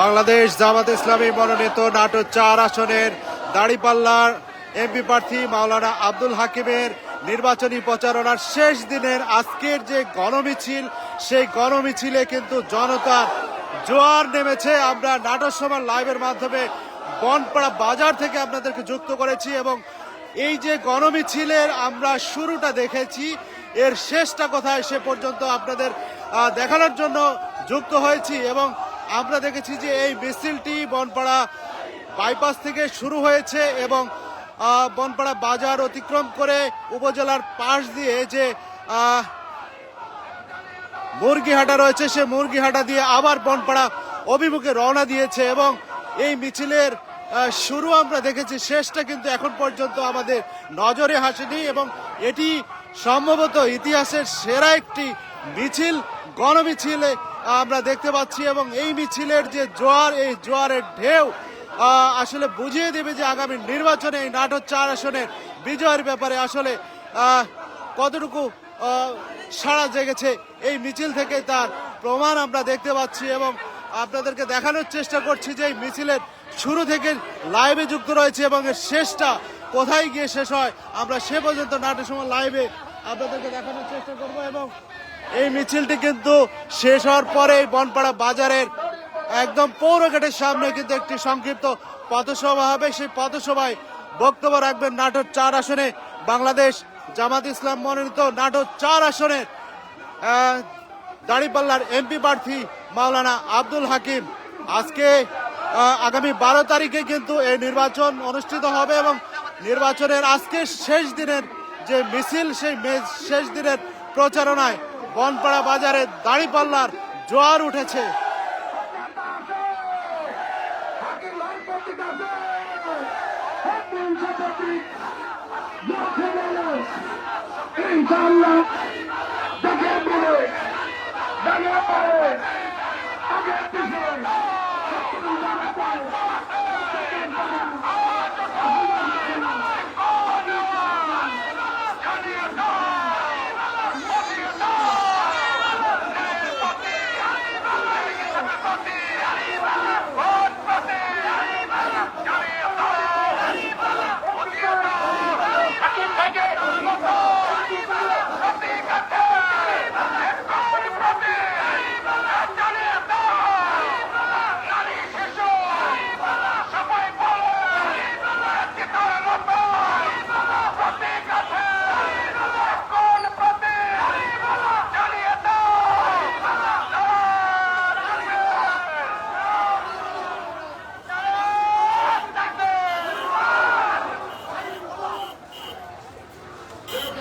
বাংলাদেশ জামাত ইসলামী মনোনীত নাটোর চার আসনের দাড়িপাল্লার এমপি প্রার্থী মাওলানা আব্দুল হাকিমের নির্বাচনী প্রচারণার শেষ দিনের আজকের যে গণমিছিল, সেই গণমিছিলে কিন্তু জনতার জোয়ার নেমেছে। আমরা নাটোর সমান লাইভের মাধ্যমে বনপাড়া বাজার থেকে আপনাদেরকে যুক্ত করেছি এবং এই যে গণমিছিলের আমরা শুরুটা দেখেছি, এর শেষটা কোথায় সে পর্যন্ত আপনাদের দেখানোর জন্য যুক্ত হয়েছি এবং আমরা দেখেছি যে এই মিছিলটি বনপাড়া বাইপাস থেকে শুরু হয়েছে এবং বনপাড়া বাজার অতিক্রম করে উপজেলার পাশ দিয়ে যে মুরগিহাটা রয়েছে, সে মুরগিহাটা দিয়ে আবার বনপাড়া অভিমুখে রওনা দিয়েছে এবং এই মিছিলের শুরু আমরা দেখেছি, শেষটা কিন্তু এখন পর্যন্ত আমাদের নজরে হাসেনি এবং এটি সম্ভবত ইতিহাসের সেরা একটি মিছিল, গণমিছিলে আমরা দেখতে পাচ্ছি এবং এই মিছিলের যে জোয়ার, এই জোয়ারের ঢেউ আসলে বুঝিয়ে দেবে যে আগামী নির্বাচনে এই নাটক চার আসনের বিজয়ের ব্যাপারে আসলে কতটুকু সাড়া জেগেছে এই মিছিল থেকে তার প্রমাণ আমরা দেখতে পাচ্ছি এবং আপনাদেরকে দেখানোর চেষ্টা করছি যে এই মিছিলের শুরু থেকে লাইভে যুক্ত রয়েছে এবং এর শেষটা কোথায় গিয়ে শেষ হয়, আমরা সে পর্যন্ত নাটের সময় লাইভে আপনাদেরকে দেখানোর চেষ্টা করব এবং এই মিছিলটি কিন্তু শেষ হওয়ার পরে বনপাড়া বাজারের একদম পৌর গেটের সামনে কিন্তু একটি সংক্ষিপ্ত পথসভা হবে। সেই পথসভায় বক্তব্য রাখবেন নাটোর চার আসনে বাংলাদেশ জামাত ইসলাম মনোনীত নাটোর চার আসনের দাঁড়িপাল্লার এমপি প্রার্থী মাওলানা আব্দুল হাকিম। আজকে আগামী বারো তারিখে কিন্তু এই নির্বাচন অনুষ্ঠিত হবে এবং নির্বাচনের আজকে শেষ দিনের যে মিছিল, সেই শেষ দিনের প্রচারণায় বনপাড়া বাজারে দাঁড়িপাল্লার জোয়ার উঠেছে।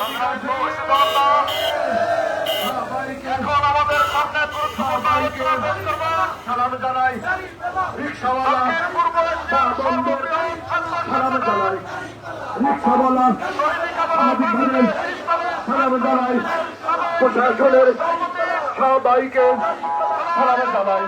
আমাদের সামনে। সালাম জানাই রিক্সাওয়ালা সালাম জানাই রিক্সাওয়ালা সালাম জানাই প্রশাসনের সবাইকে সালাম জানাই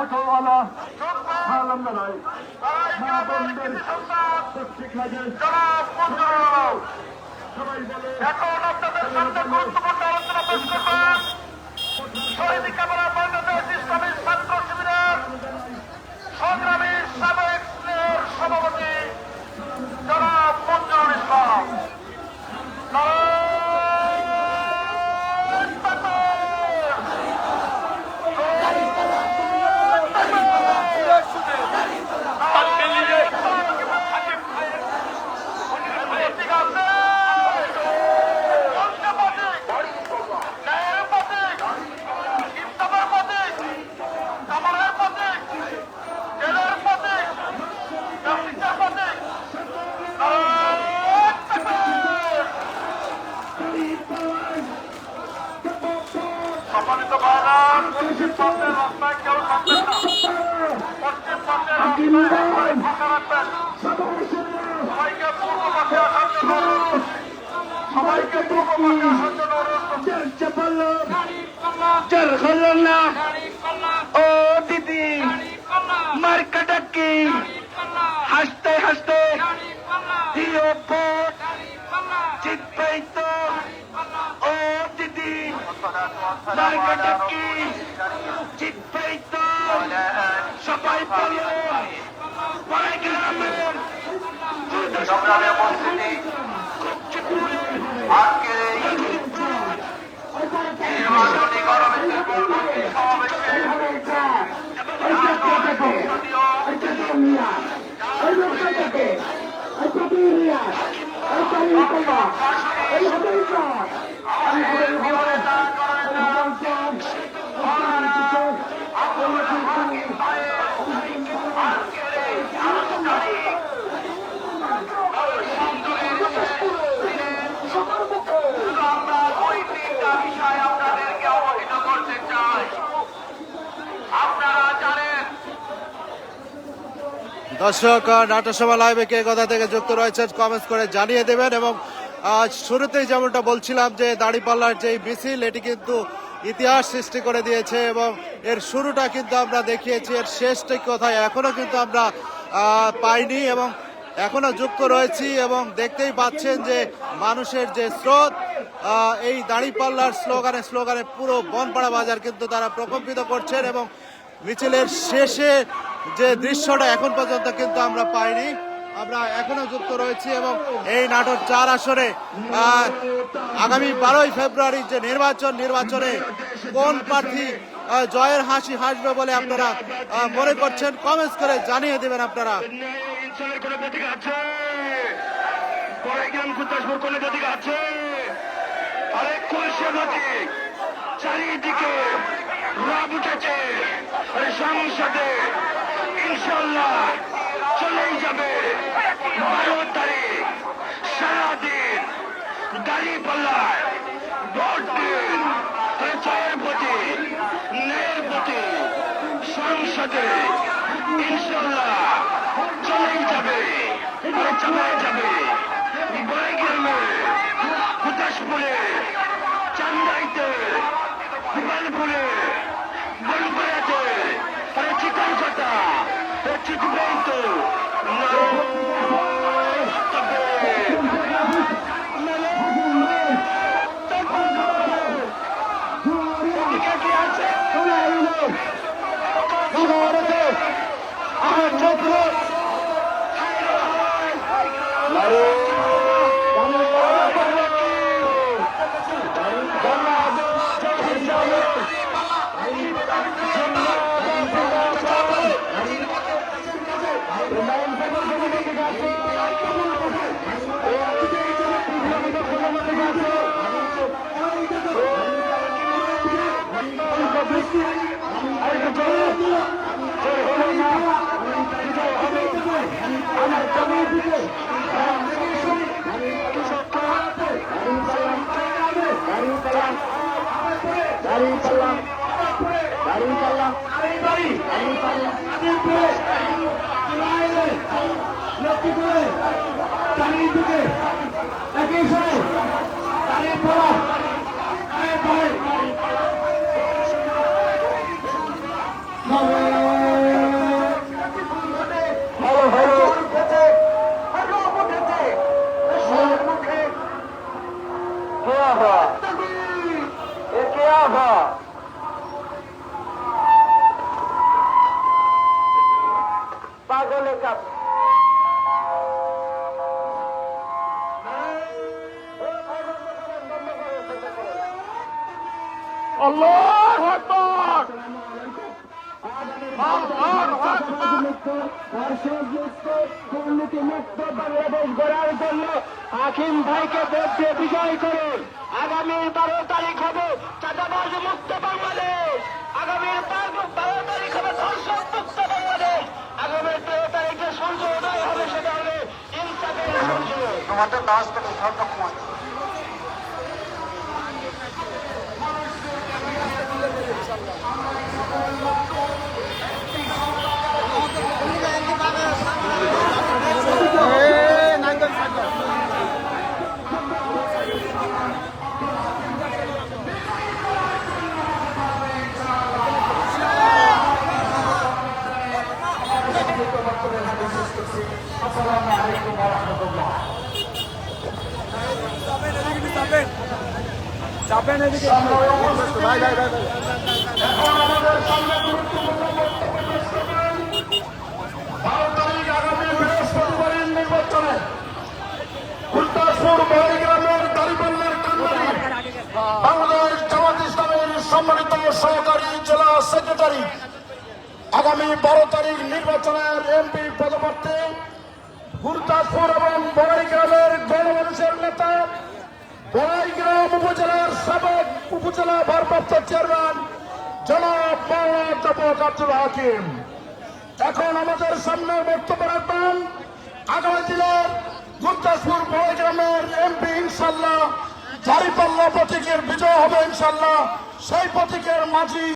অটোওয়ালা সালাম জানাই মা বন্ধের প্রত্যেক এখন আপনাদের সামনে গুরুত্বপূর্ণ আলোচনা পেশ করবেন শহীদ ক্যামেরা বাংলাদেশ ইসলামী ছাত্র শিবিরের সংগ্রামী আসার জন্য অনুরোধ ও দিদি মার্কাটা কি হাসতে হাসতে দিও ভোট জিতবেই তো ও দিদি মার্কাটা কি জিতবেই তো সবাই বলুন পরে গ্রামের সংগ্রামে উপস্থিতি আজকের এই নির্বাচনী গণমিছিল পূর্ববর্তী সমাবেশে সংসদীয় আমাদের জীবনে তারা করেন না আজকের এই আনুষ্ঠানিক আমরা ওই তিনটা বিষয় আপনাদেরকে অবহিত করতে চাই আপনারা জানেন দর্শক, নাট্যসভা লাইভে কে কোথা থেকে যুক্ত রয়েছেন কমেন্টস করে জানিয়ে দেবেন এবং শুরুতেই যেমনটা বলছিলাম যে দাড়িপাল্লার যে মিছিল, এটি কিন্তু ইতিহাস সৃষ্টি করে দিয়েছে এবং এর শুরুটা কিন্তু আমরা দেখিয়েছি, এর শেষটা কোথায় এখনও কিন্তু আমরা পাইনি এবং এখনও যুক্ত রয়েছি এবং দেখতেই পাচ্ছেন যে মানুষের যে স্রোত এই দাড়িপাল্লার স্লোগানে স্লোগানে পুরো বনপাড়া বাজার কিন্তু তারা প্রকম্পিত করছেন এবং মিছিলের শেষে যে দৃশ্যটা এখন পর্যন্ত কিন্তু আমরা পাইনি। আমরা এখনও যুক্ত রয়েছি এবং এই নাটক চার আসরে আগামী বারোই ফেব্রুয়ারি যে নির্বাচন, নির্বাচনে কোন প্রার্থী জয়ের হাসি হাসবে বলে আপনারা মনে করছেন? কমেন্টস করে জানিয়ে দেবেন আপনারা। চারিদিকে উঠেছে। সংসদে ইনশাল্লাহ চলেই যাবে। বারো তারিখ, সারাদিন দাঁড়িয়ে পাল্লায় ভোট দিন জয়ের প্রতি, ন্যায়ের প্রতি, সংসদে ইনশাল্লাহ চলেই যাবে চালায় যাবে। বড়গ্রামে হুতাশপুরে চান্দাইতে, গোপালপুরে লক্ষ্মী করে পাগলে কাপ আল্লাহ! আকবার হাকিম ভাইকে ভোট বিজয় করুন আগামী বারো তারিখ হবে চাঁদাবাজ মুক্ত বাংলাদেশ আগামী বারো তারিখ হবে ধর্ষণ মুক্ত বাংলাদেশ আগামী তেরো তারিখে সূর্য উদয় হবে সেটা হবে ইনসাফের সূর্য তোমাদের কাজ থেকে বাংলাদেশ জামাত ইসলামের সম্মানিত সহকারী জেলা সেক্রেটারি আগামী বারো তারিখ নির্বাচনের এমপি পদপ্রার্থী গুরদাসপুর এবং বড়াইগ্রামের গণমানুষের নেতা বড়াইগ্রাম উপজেলার সাবেক উপজেলা ভারপ্রাপ্ত চেয়ারম্যান জনাব মাওলানা অধ্যাপক আব্দুল হাকিম। এখন আমাদের সামনে বক্তব্য রাখবেন আগামী দিনের গুরদাসপুর গ্রামের এমপি ইনশাল্লাহ জারিপাল্লা প্রতীকের বিজয় হবে ইনশাল্লাহ সেই প্রতীকের মাঝি